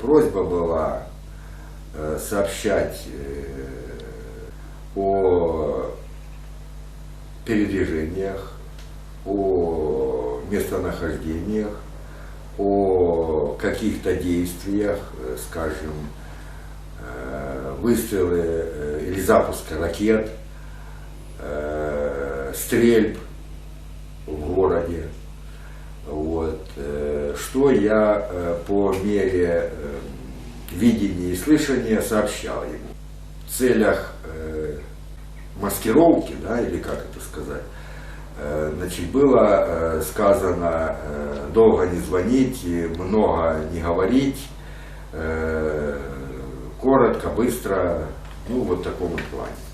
просьба была э, сообщать э, о передвижениях, о местонахождениях, о каких-то действиях, э, скажем, э, выстрелы э, или запуска ракет, э, стрельб в городе. Что я э, по мере э, видения и слышания сообщал ему. В целях э, маскировки, да, или как это сказать, значит, было сказано долго не звонить, много не говорить, коротко, быстро, ну, вот в таком вот плане.